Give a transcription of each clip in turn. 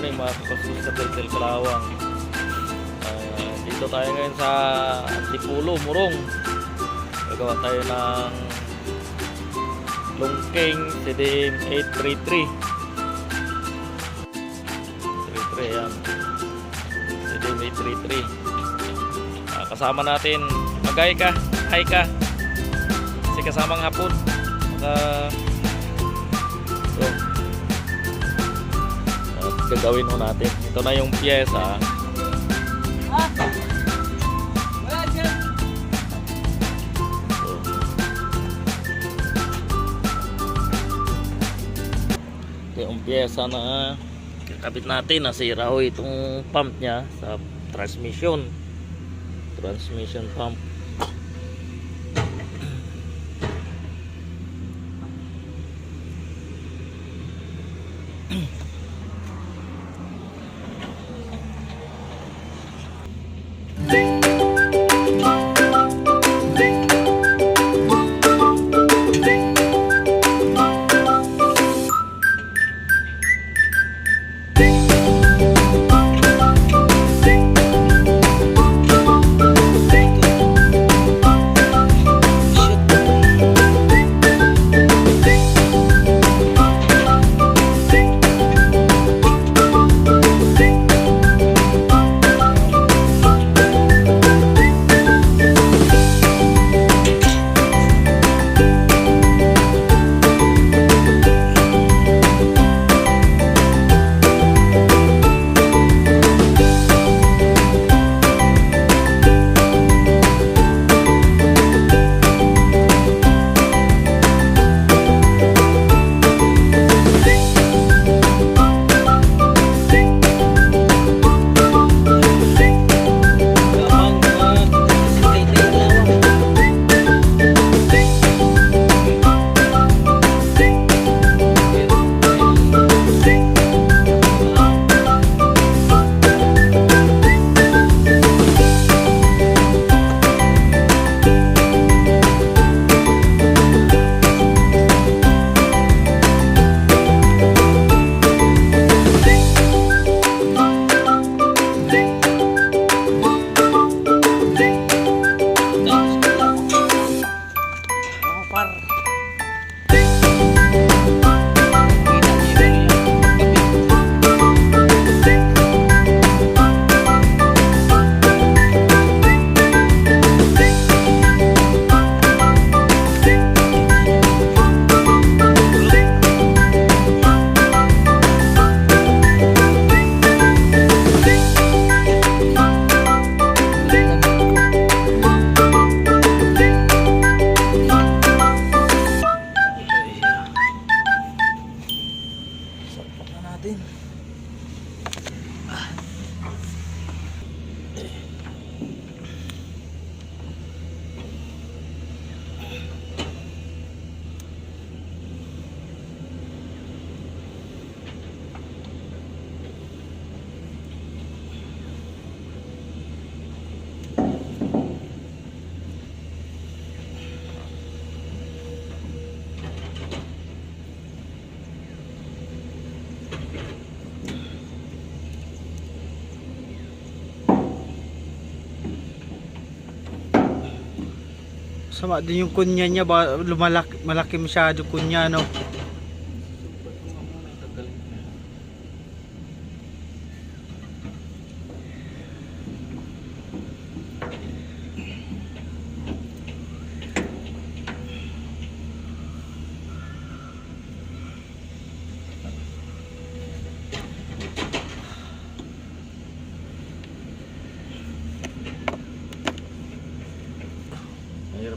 morning mga kakustos sa Teltel Kalawang. Ah, Dito tayo ngayon sa Antipulo, Murong. Gagawa tayo ng Lungking CDM 833 33 yan CDM 833 Ah, Kasama natin Magay ka, hi ka. Kasi kasamang hapon. Maka So gagawin mo natin. Ito na yung pyesa. Ito yung pyesa na kakabit natin. Nasira ho itong pump niya sa transmission. Transmission pump. Sama din yung kunya niya ba lumalaki malaki masyado kunya no.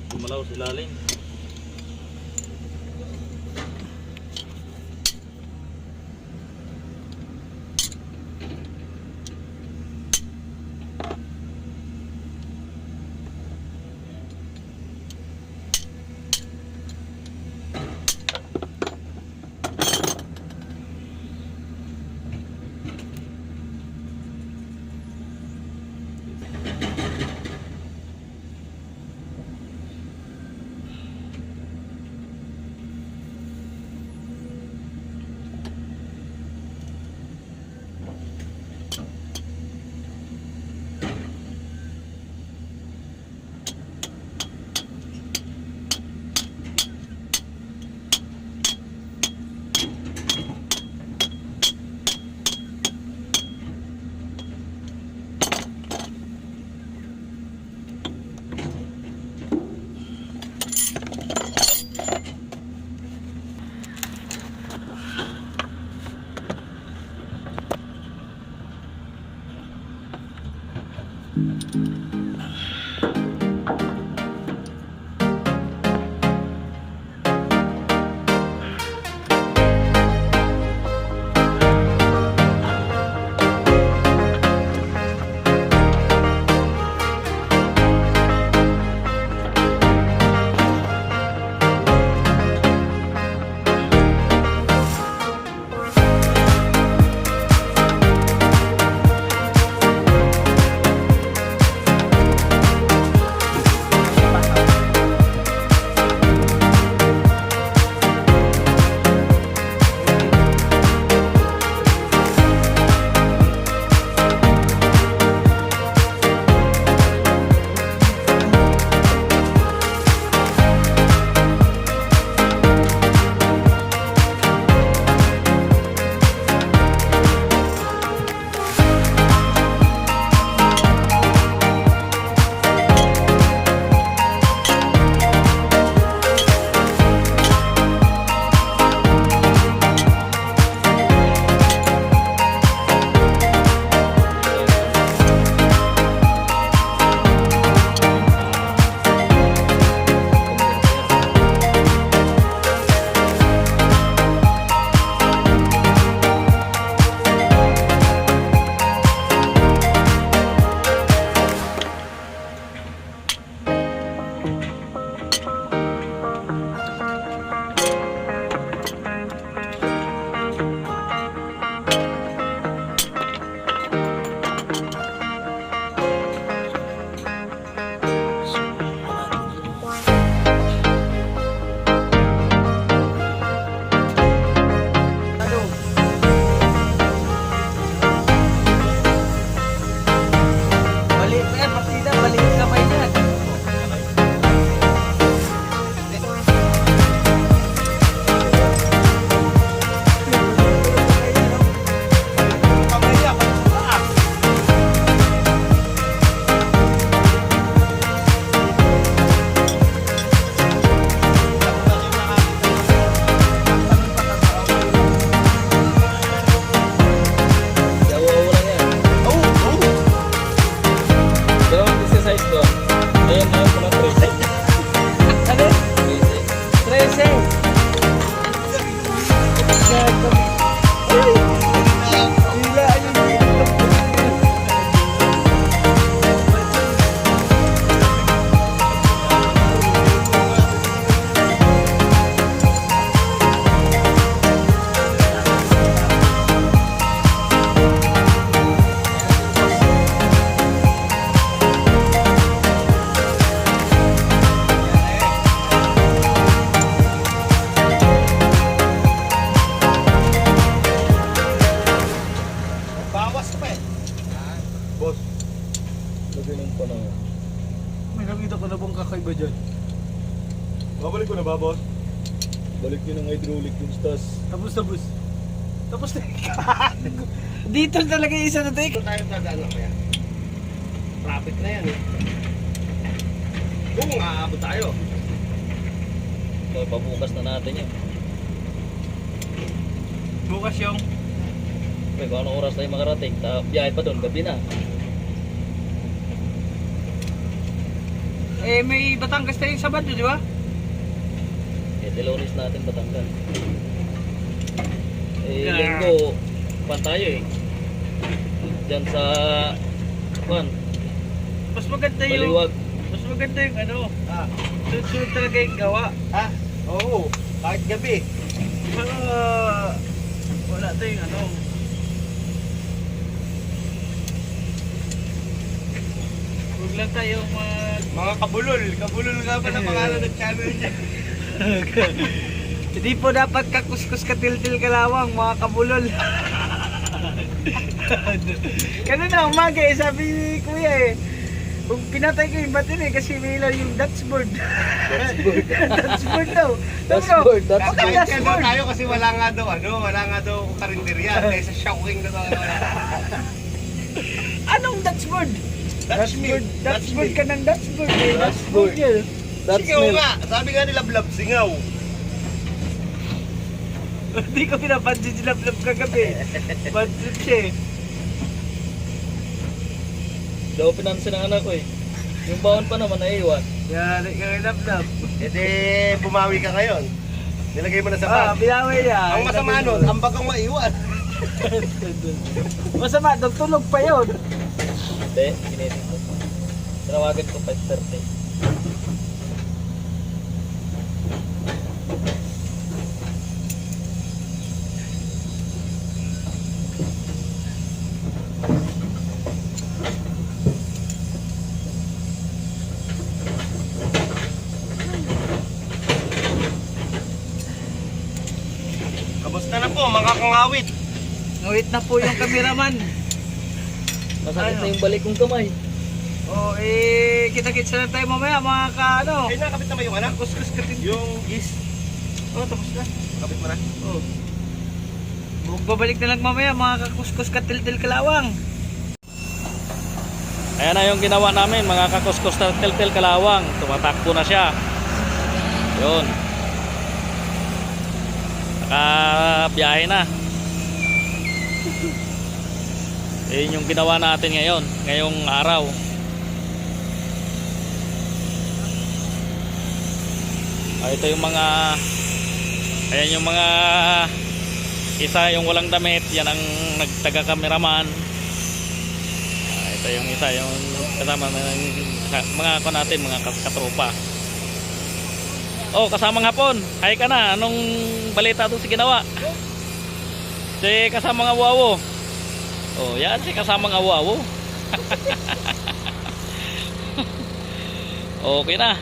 Kumalaw sa ilalim. Bawas ko pa eh. Boss, lagyan ng panay. May nakita ko na bang kakaiba dyan? Babalik ko na ba, boss? Balik yun ang hydraulic yung stas. Tapos, tapos. Tapos na Dito talaga yung isa na take. Eh. Doon tayo dadaan lang kaya. Traffic na yan eh. Kung aabot tayo. So, pabukas na natin yan. Bukas yung Pre, kung anong oras tayo makarating, ta biyahe pa doon, gabi na. Eh, may Batangas tayong Sabado, di ba? Eh, Delonis natin Batangas. Eh, Yeah. linggo, pan tayo eh. Diyan sa, pan, Mas maganda yung... baliwag. Mas maganda yung ano. Ah, sunod talaga yung gawa. Ha? Oo. Kahit gabi. Para wala tayong ano. Huwag lang tayo mag... Mga kabulol. Kabulol nga pala pangalan ng channel niya. Hindi po dapat kakuskus katiltil kalawang mga kabulol. Kanina umaga eh, sabi ni kuya eh. Kung pinatay ko yung battery kasi may ilaw yung dashboard. Dashboard. dashboard daw. Dashboard, dashboard. Kahit ka daw dashboard? tayo kasi wala nga daw ano, wala nga daw karinderya. Kaya sa shocking na daw. Anong dashboard? Dashboard. Dashboard ka ng dashboard eh. That's Singaw milk. nga. Sabi nga nila blab singaw. Hindi ko pinapansin sila vlog kagabi. Pansin siya eh. Daw pinansin ng anak ko eh. Yung baon pa naman naiwan. Yan, ikaw yung love E bumawi ka ngayon. Nilagay mo na sa Ah, bag. binaway niya. Ang masama nun, ang bagang maiwan. Masama, tulog pa yun. Hindi, kinitin ko. Tinawagan ko 5.30. Kamusta na po, mga kangawit? Ngawit na po yung cameraman. Masakit Ano? na yung balik kong kamay. Oh, eh, kita-kits na tayo mamaya mga ka, ano. Ay, nakapit na ba yung anak? Kuskus ka din. Yung gis. Oh, tapos na. Nakapit mo na? Oh. Babalik na lang mamaya mga kakuskus ka til-til kalawang. Ayan na yung ginawa namin, mga kakuskus na tel-tel kalawang. Tumatakbo na siya. Yun. Nakabiyahe na. Yun yung ginawa natin ngayon, ngayong araw. Ah, ito yung mga ayan yung mga isa yung walang damit, yan ang nagtaga cameraman. Ah, ito yung isa yung kasama ng mga ako natin, mga katropa. Oh, kasamang hapon. Hay ka na. Anong balita doon si ginawa? Si kasamang awawo. Oh, yan si kasamang awawo. okay na.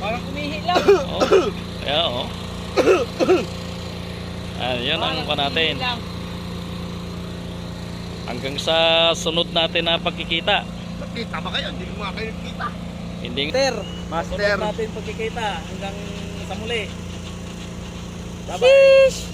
Parang kumihi lang. Oh. Kaya oh. Ah, yan ang pa natin. Hanggang sa sunod natin na pagkikita. Nakita ba kayo? Hindi ko mga kayo nakita. Hindi Master. Sunod natin pagkikita hanggang sa muli. Bye-bye.